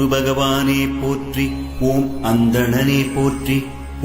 குரு பகவானே போற்றி ஓம் அந்தணனே போற்றி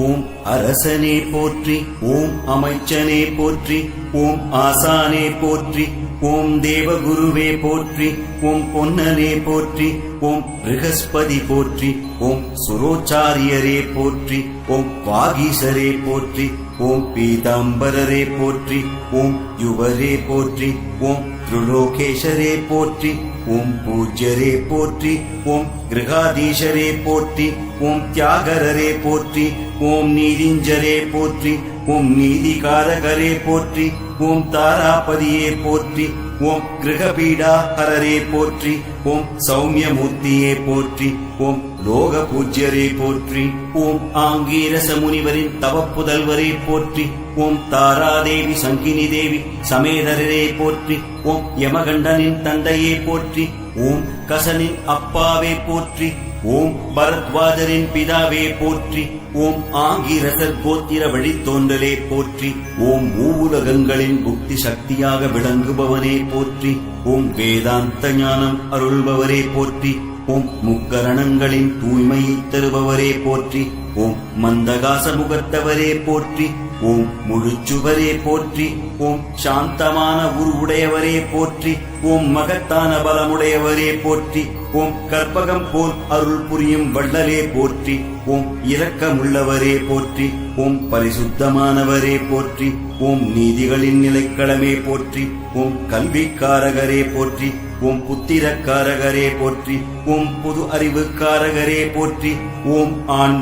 ஓம் அரசனே போற்றி ஓம் அமைச்சனே போற்றி ஓம் ஆசானே போற்றி ஓம் தேவகுருவே போற்றி ஓம் பொன்னனே போற்றி ஓம் ரிகஸ்பதி போற்றி ஓம் சுரோச்சாரியரே போற்றி ஓம் வாகீசரே போற்றி ஓம் பீதாம்பரரே போற்றி ஓம் யுவரே போற்றி ஓம் திருலோகேஷரே போற்றி ஓம் பூஜ்யரே போற்றி ஓம் கிருகாதீஷரே போற்றி ஓம் தியாகரரே போற்றி ஓம் நீதிஞ்சரே போற்றி ஓம் நீதிகாரகரே போற்றி ஓம் தாராபதியே போற்றி ஓம் கிரகபீடாஹரரே போற்றி ஓம் சௌமியமூர்த்தியே போற்றி ஓம் லோக பூஜ்யரே போற்றி ஓம் ஆங்கீரச முனிவரின் தவப்புதல்வரே போற்றி ஓம் தாராதேவி சங்கினி தேவி சமேதரரே போற்றி ஓம் யமகண்டனின் தந்தையே போற்றி ஓம் கசனின் அப்பாவே போற்றி ஓம் பரத்வாஜரின் பிதாவே போற்றி ஓம் ஆங்கிரசர் கோத்திர வழித்தோன்றலே போற்றி ஓம் மூவுலகங்களின் புக்தி சக்தியாக விளங்குபவனே போற்றி ஓம் வேதாந்த ஞானம் அருள்பவரே போற்றி ஓம் முக்கரணங்களின் தூய்மையை தருபவரே போற்றி ஓம் மந்தகாச முகத்தவரே போற்றி ஓம் முழுச்சுவரே போற்றி ஓம் சாந்தமான உருவுடையவரே போற்றி ஓம் மகத்தான பலமுடையவரே போற்றி ஓம் கற்பகம் போல் அருள் புரியும் வள்ளலே போற்றி ஓம் இரக்கமுள்ளவரே போற்றி ஓம் பரிசுத்தமானவரே போற்றி ஓம் நீதிகளின் நிலைக்களமே போற்றி ஓம் கல்விக்காரகரே போற்றி ஓம் புத்திரக்காரகரே போற்றி ஓம் பொது அறிவுக்காரகரே போற்றி ஓம் ஆண்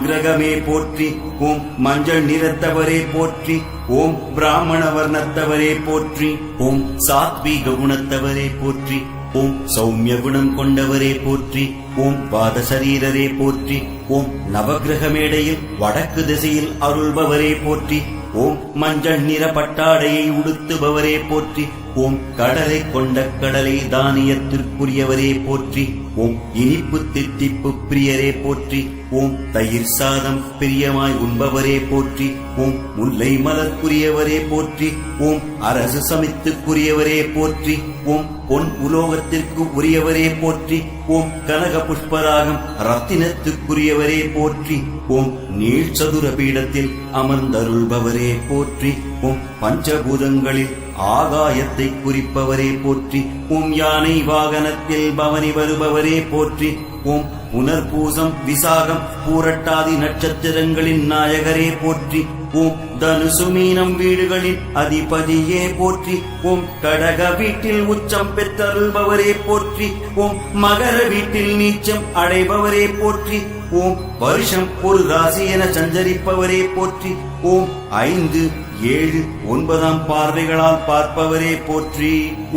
கிரகமே போற்றி ஓம் மஞ்சள் நிறத்தவரே போற்றி ஓம் பிராமண வர்ணத்தவரே போற்றி ஓம் சாத்வீக குணத்தவரே போற்றி ஓம் சௌமிய குணம் கொண்டவரே போற்றி ஓம் பாத சரீரரே போற்றி ஓம் நவகிரக மேடையில் வடக்கு திசையில் அருள்பவரே போற்றி ஓம் மஞ்சள் நிற பட்டாடையை உடுத்துபவரே போற்றி ஓம் கடலை கொண்ட கடலை தானியத்திற்குரியவரே போற்றி ஓம் இனிப்பு தித்திப்பு பிரியரே போற்றி ஓம் தயிர் சாதம் பிரியமாய் உண்பவரே போற்றி ஓம் முல்லை மலர்க்குரியவரே போற்றி ஓம் அரசு சமித்துக்குரியவரே போற்றி ஓம் பொன் உலோகத்திற்கு உரியவரே போற்றி ஓம் கனக புஷ்பராகம் ரத்தினத்துக்குரியவரே போற்றி ஓம் நீள் சதுர பீடத்தில் அமர்ந்தருள்பவரே போற்றி ஓம் பஞ்சபூதங்களில் ஆகாயத்தை குறிப்பவரே போற்றி ஓம் யானை வாகனத்தில் பவனி வருபவரே போற்றி ஓம் புனர்பூசம் விசாகம் பூரட்டாதி நட்சத்திரங்களின் நாயகரே போற்றி. ஓம் தனுசு மீனம் வீடுகளின் அதிபதியே போற்றி. ஓம் கடக வீட்டில் உச்சம் பெற்றருள்பவரே போற்றி. ஓம் மகர வீட்டில் நீச்சம் அடைபவரே போற்றி. ஓம் வருஷம் ஒரு ராசி என சஞ்சரிப்பவரே போற்றி. ஓம் ஐந்து ஏழு ஒன்பதாம் பார்வைகளால் பார்ப்பவரே போற்றி.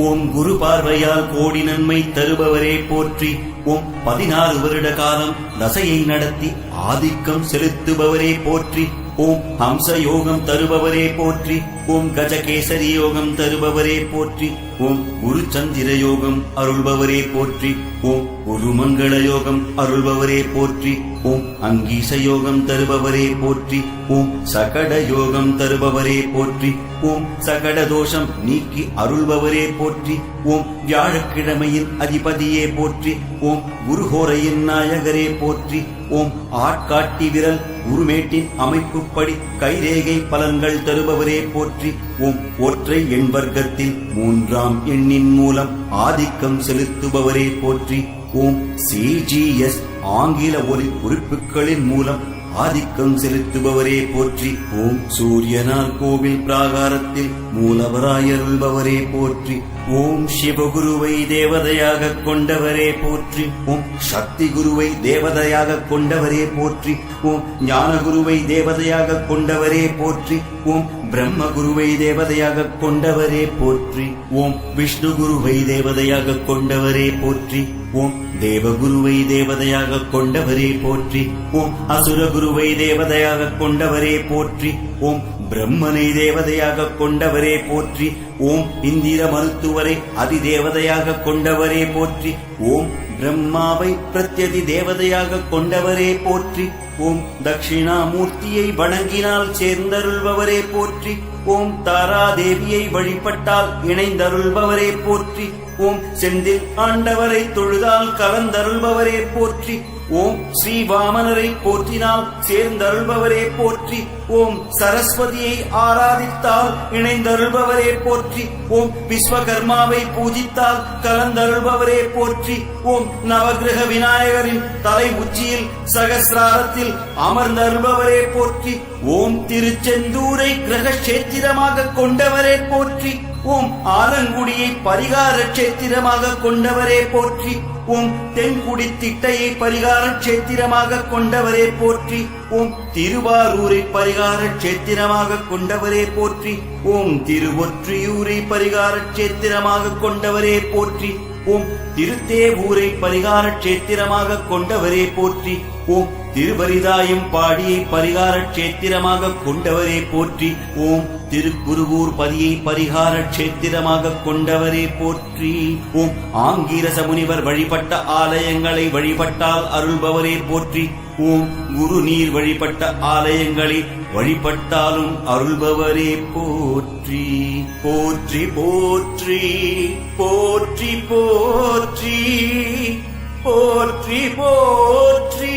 ஓம் குரு பார்வையால் கோடி நன்மை தருபவரே போற்றி. ஓம் பதினாறு வருட காலம் தசையை நடத்தி ஆதிக்கம் செலுத்துபவரே போற்றி. ஓம் ஹம்ச யோகம் தருபவரே போற்றி. ஓம் கஜகேசரி யோகம் தருபவரே போற்றி. ஓம் குரு சந்திர யோகம் அருள்பவரே போற்றி. ஓம் குரு மங்கள யோகம் அருள்பவரே போற்றி. ஓம் அங்கீச யோகம் தருபவரே போற்றி. ஓம் சகட யோகம் தருபவரே போற்றி. ஓம் சகட தோஷம் நீக்கி அருள்பவரே போற்றி. ஓம் வியாழக்கிழமையின் அதிபதியே போற்றி. ஓம் குருஹோரையின் நாயகரே போற்றி. ஓம் ஆட்காட்டி விரல் உருமேட்டின் அமைப்புப்படி கைரேகை பலன்கள் தருபவரே போற்றி. ஓம் ஒற்றை எண் வர்க்கத்தில் மூன்றாம் எண்ணின் மூலம் ஆதிக்கம் செலுத்துபவரே போற்றி ஓம் சிஜிஎஸ் ஆங்கில ஒலி குறிப்புகளின் மூலம் ஆதிக்கம் செலுத்துபவரே போற்றி ஓம் சூரியனார் கோவில் பிராகாரத்தில் மூலவராயருள்பவரே போற்றி ஓம் சிவகுருவை தேவதையாக கொண்டவரே போற்றி. ஓம் சக்தி குருவை தேவதையாக கொண்டவரே போற்றி. ஓம் ஞான குருவை தேவதையாக கொண்டவரே போற்றி. ஓம் பிரம்ம குருவை தேவதையாக கொண்டவரே போற்றி. ஓம் விஷ்ணு குருவை தேவதையாக கொண்டவரே போற்றி. ஓம் தேவகுருவை தேவதையாக கொண்டவரே போற்றி. ஓம் அசுர குருவை தேவதையாக கொண்டவரே போற்றி. ஓம் பிரம்மனை தேவதையாக கொண்டவரே போற்றி. ஓம் இந்திர மருத்துவரை அதிதேவதையாக கொண்டவரே போற்றி. ஓம் பிரம்மாவை பிரத்யதி தேவதையாக கொண்டவரே போற்றி. ஓம் தட்சிணாமூர்த்தியை வணங்கினால் சேர்ந்தருள்பவரே போற்றி. ஓம் தாராதேவியை வழிபட்டால் இணைந்தருள்பவரே போற்றி. ஓம் செந்தில் ஆண்டவரை தொழுதால் கலந்தருள்பவரே போற்றி. ஓம் ஸ்ரீ வாமனரை போற்றினால் சேர்ந்தருள்பவரே போற்றி. ஓம் சரஸ்வதியை ஆராதித்தால் இணைந்தருள்பவரே போற்றி. ஓம் விஸ்வகர்மாவை பூஜித்தால் கலந்தருள்பவரே போற்றி. ஓம் நவகிரக விநாயகரின் தலை உச்சியில் சகசிராரத்தில் அமர்ந்தருள்பவரே போற்றி. ஓம் திருச்செந்தூரை கிரக கஷேத்திரமாக கொண்டவரே போற்றி. உம் ஆலங்குடியை பரிகார கஷேத்திரமாக கொண்டவரே போற்றி. உம் தென்குடி திட்டையை பரிகார கஷேத்திரமாக கொண்டவரே போற்றி. உம் திருவாரூரை பரிகார கஷேத்திரமாக கொண்டவரே போற்றி. உம் திருவொற்றியூரை பரிகார கஷேத்திரமாக கொண்டவரே போற்றி. உம் திருத்தேவூரை பரிகார கஷேத்திரமாக கொண்டவரே போற்றி. உம் திருவரிதாயம் பாடியை பரிகார கஷேத்திரமாக கொண்டவரே போற்றி ஓம் திருக்குருவூர் பதியை பரிகார கஷேத்திரமாக கொண்டவரே போற்றி. ஓம் ஆங்கிரச முனிவர் வழிபட்ட ஆலயங்களை வழிபட்டால் அருள்பவரே போற்றி. ஓம் குரு நீர் வழிபட்ட ஆலயங்களை வழிபட்டாலும் அருள்பவரே போற்றி. போற்றி போற்றி போற்றி போற்றி. போற்றி போற்றி.